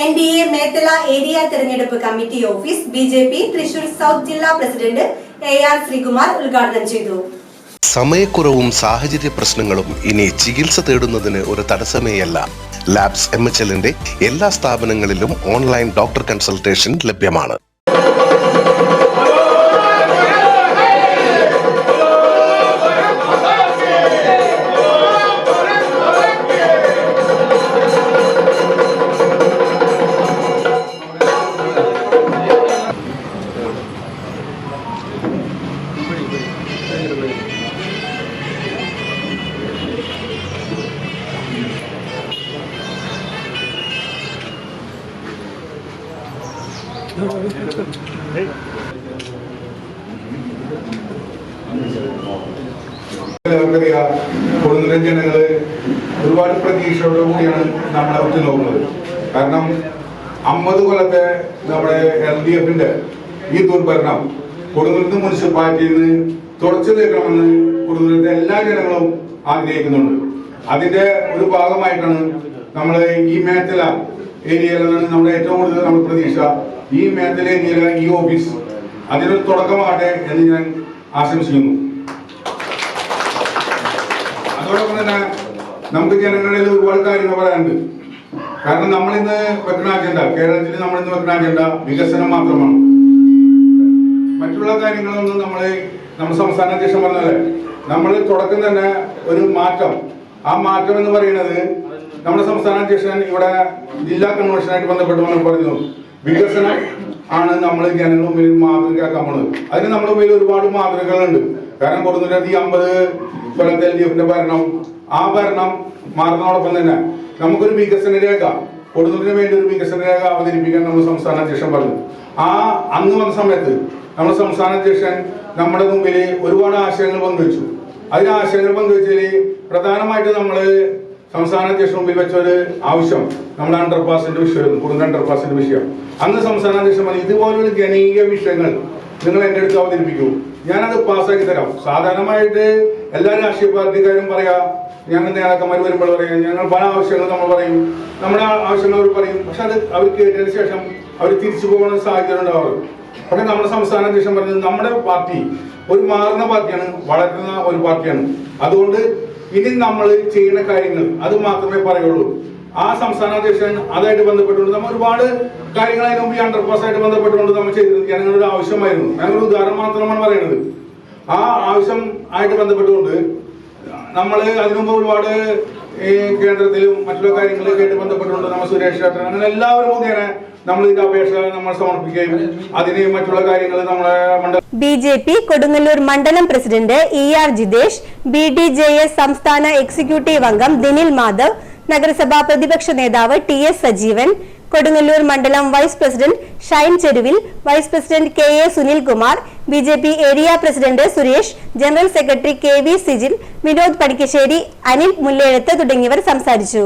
N D A Methala area തെരഞ്ഞെടുപ്പ് committee office B J P Thrissur south ജില്ലാ president A R Sreekumar ഉദ്ഘാടനം ചെയ്തു. സമയക്കുറവും സാഹചര്യ പ്രശ്നങ്ങളും ഇനി ചികിത്സ തേടുന്നതിന് ഒരു തടസ്സമേയല്ല. ലാബ്സ് എം എച്ച് എല്ലാ സ്ഥാപനങ്ങളിലും ഓൺലൈൻ ഡോക്ടർ കൺസൾട്ടേഷൻ ലഭ്യമാണ്. നമുക്കറിയാം കൊടുങ്ങല്ലൂർ ജനങ്ങൾ ഒരുപാട് പ്രതീക്ഷയോടു കൂടിയാണ് നമ്മളെ ഉറ്റുനോക്കുന്നത് കാരണം അമ്പത് കൊല്ലത്തെ നമ്മുടെ എൽ ഡി എഫിന്റെ ഈ ദുർഭരണം കൊടുങ്ങല്ലൂർ മുനിസിപ്പാലിറ്റിയിൽ നിന്ന് തുടച്ചു നീക്കണമെന്ന് കൊടുങ്ങല്ലൂരിലെ എല്ലാ ജനങ്ങളും ആഗ്രഹിക്കുന്നുണ്ട്. അതിന്റെ ഒരു ഭാഗമായിട്ടാണ് നമ്മൾ ഈ മേത്തല ഏരിയയിലാണ് നമ്മുടെ ഏറ്റവും കൂടുതൽ നമ്മൾ പ്രതീക്ഷ ഈ മേത്തല ഏരിയയിലെ ഈ ഓഫീസ് അതിനൊരു തുടക്കമാകട്ടെ എന്ന് ഞാൻ ആശംസിക്കുന്നു. അതോടൊപ്പം തന്നെ നമുക്ക് ജനങ്ങളിൽ ഒരുപാട് കാര്യങ്ങൾ പറയാനുണ്ട്. കാരണം നമ്മൾ ഇന്ന് വെക്കുന്ന അജണ്ട കേരളത്തിൽ നമ്മൾ ഇന്ന് വെക്കുന്ന അജണ്ട വികസനം മാത്രമാണ്. മറ്റുള്ള കാര്യങ്ങളൊന്നും നമ്മൾ നമ്മുടെ സംസ്ഥാന അധ്യക്ഷൻ പറഞ്ഞല്ലേ നമ്മൾ തുടക്കം തന്നെ ഒരു മാറ്റം. ആ മാറ്റം എന്ന് പറയുന്നത് നമ്മുടെ സംസ്ഥാന അധ്യക്ഷൻ ഇവിടെ ജില്ലാ കൺവെൻഷനായിട്ട് ബന്ധപ്പെട്ട് വന്നു പറഞ്ഞു. വികസനം ആണ് നമ്മൾ ജനങ്ങളുടെ മുമ്പിൽ മാതൃകയാക്കാൻ പോണത്. അതിന് നമ്മുടെ മുമ്പിൽ ഒരുപാട് മാതൃകകളുണ്ട്. കാരണം ഈ അമ്പത് കൊല്ലത്തെ എൽ ഡി എഫിന്റെ ഭരണം ആ ഭരണം മാറുന്നതോടൊപ്പം തന്നെ നമുക്കൊരു വികസന രേഖ കൊടുന്നതിന് വേണ്ടി ഒരു വികസന രേഖ അവതരിപ്പിക്കാൻ നമ്മൾ സംസ്ഥാന അധ്യക്ഷൻ പറഞ്ഞു. ആ അന്ന് വന്ന സമയത്ത് നമ്മുടെ സംസ്ഥാന അധ്യക്ഷൻ നമ്മുടെ മുമ്പിൽ ഒരുപാട് ആശയങ്ങൾ പങ്കുവച്ചു. അതിന് ആശയങ്ങൾ പങ്കുവച്ചാൽ പ്രധാനമായിട്ട് നമ്മൾ സംസ്ഥാന അധ്യക്ഷൻ മുമ്പിൽ വെച്ച ഒരു ആവശ്യം. നമ്മുടെ അണ്ടർപാസിന്റെ വിഷയം കുടുംബ അണ്ടർപാസിന്റെ വിഷയം. അന്ന് സംസ്ഥാന അധ്യക്ഷൻ പറഞ്ഞു ഇതുപോലൊരു ജനകീയ വിഷയങ്ങൾ നിങ്ങൾ എന്റെ അടുത്ത് അവതരിപ്പിക്കൂ. ഞാനത് പാസ്സാക്കി തരാം. സാധാരണമായിട്ട് എല്ലാ രാഷ്ട്രീയ പാർട്ടിക്കാരും പറയാ ഞങ്ങൾ നേതാക്കന്മാർ വരുമ്പോൾ പറയാം ഞങ്ങൾ പല ആവശ്യങ്ങൾ നമ്മൾ പറയും. നമ്മുടെ ആവശ്യങ്ങൾ അവർ പറയും. പക്ഷെ അത് അവർ കേട്ടതിന് ശേഷം അവർ തിരിച്ചു പോകുന്ന സാഹചര്യം ഉണ്ടാവാറ് പക്ഷെ നമ്മുടെ സംസ്ഥാന അധ്യക്ഷൻ പറഞ്ഞത് നമ്മുടെ പാർട്ടി ഒരു മാറുന്ന പാർട്ടിയാണ് വളരുന്ന ഒരു പാർട്ടിയാണ്. അതുകൊണ്ട് ഇനി നമ്മൾ ചെയ്യുന്ന കാര്യങ്ങൾ അത് മാത്രമേ പറയുള്ളൂ. ആ സംസ്ഥാന അധ്യക്ഷൻ അതായിട്ട് ബന്ധപ്പെട്ടുകൊണ്ട് നമ്മൾ ഒരുപാട് കാര്യങ്ങൾ അതിന് മുമ്പ് ഈ അണ്ടർപാസ് ആയിട്ട് ബന്ധപ്പെട്ടുകൊണ്ട് നമ്മൾ ചെയ്തിരുന്നു ജനങ്ങളുടെ ആവശ്യമായിരുന്നു. ഞാനൊരു ഉദാഹരണം മാത്രമാണ് പറയുന്നത് ആ ആവശ്യം ആയിട്ട് ബന്ധപ്പെട്ടുകൊണ്ട് നമ്മൾ അതിനു മുമ്പ് ഒരുപാട് ഈ കേന്ദ്രത്തിലും മറ്റുള്ള കാര്യങ്ങളിലൊക്കെ ആയിട്ട് ബന്ധപ്പെട്ടുകൊണ്ട് നമ്മൾ സുരേഷ് ചേട്ടൻ അങ്ങനെ എല്ലാവരും മുഖേന നമ്മൾ ഇതിന്റെ അപേക്ഷ നമ്മൾ സമർപ്പിക്കുകയും അതിന് മറ്റുള്ള കാര്യങ്ങൾ നമ്മളെ ബി ജെ പി കൊടുങ്ങല്ലൂർ മണ്ഡലം president E R Jithesh B D J S സംസ്ഥാന എക്സിക്യൂട്ടീവ് അംഗം ദിനിൽ മാധവ് നഗരസഭാ പ്രതിപക്ഷ നേതാവ് ടി എസ് സജീവൻ കൊടുങ്ങല്ലൂർ മണ്ഡലം vice president Shine Cheruvil vice president K A Sunilkumar B J P area president Suresh general secretary K V Sijil Vinod Panikkassery Anil Mullezhath തുടങ്ങിയവർ സംസാരിച്ചു.